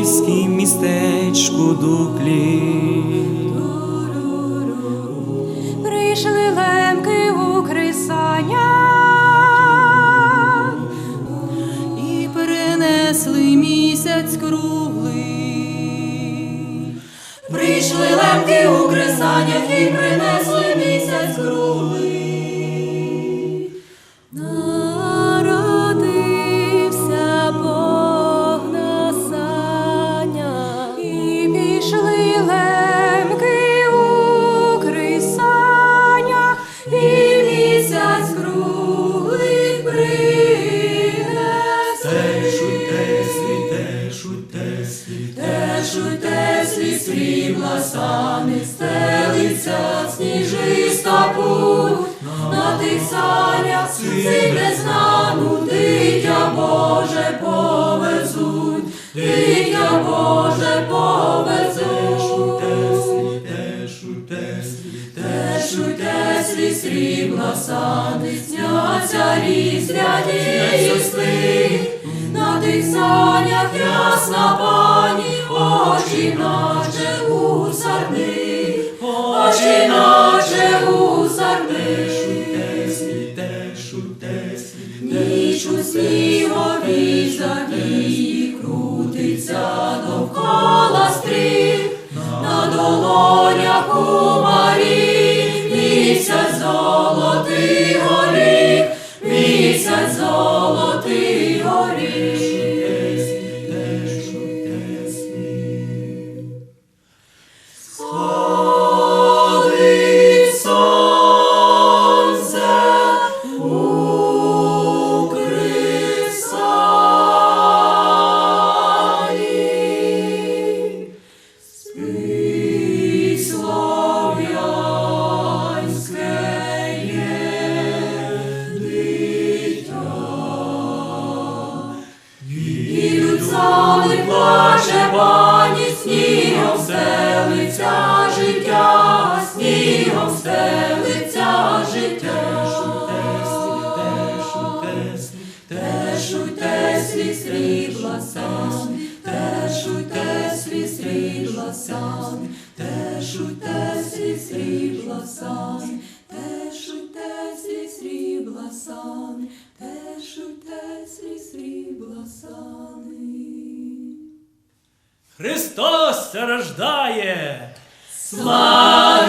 Львівській містечку дуклі. Прийшли лемки у крисання і принесли місяць круглий. Прийшли лемки у крисанях і принесли. Світе, шуйте, світе, Тешуйте срібла сани, стелиться сніжиста путь, на тих санях син незнану, дитя Боже повезуть, дитя Боже повезуть. світе, шуйте, світе, Тешуйте слід срібла сани, сняться різдвяні сни, на тих санях ясна пані, очі наче у сарни, очі наче у сарни. Ніч у сніговій за крутиться довкола Людзами плаче пані, снігом стелиться життя, снігом стелиться життя. Тешуйте слід срібла сани, тешуйте слід срібла сани, тешуйте слід срібла сани, тешуйте слід срібла сани, тешуйте слід срібла сани. Христос рождає! Славімо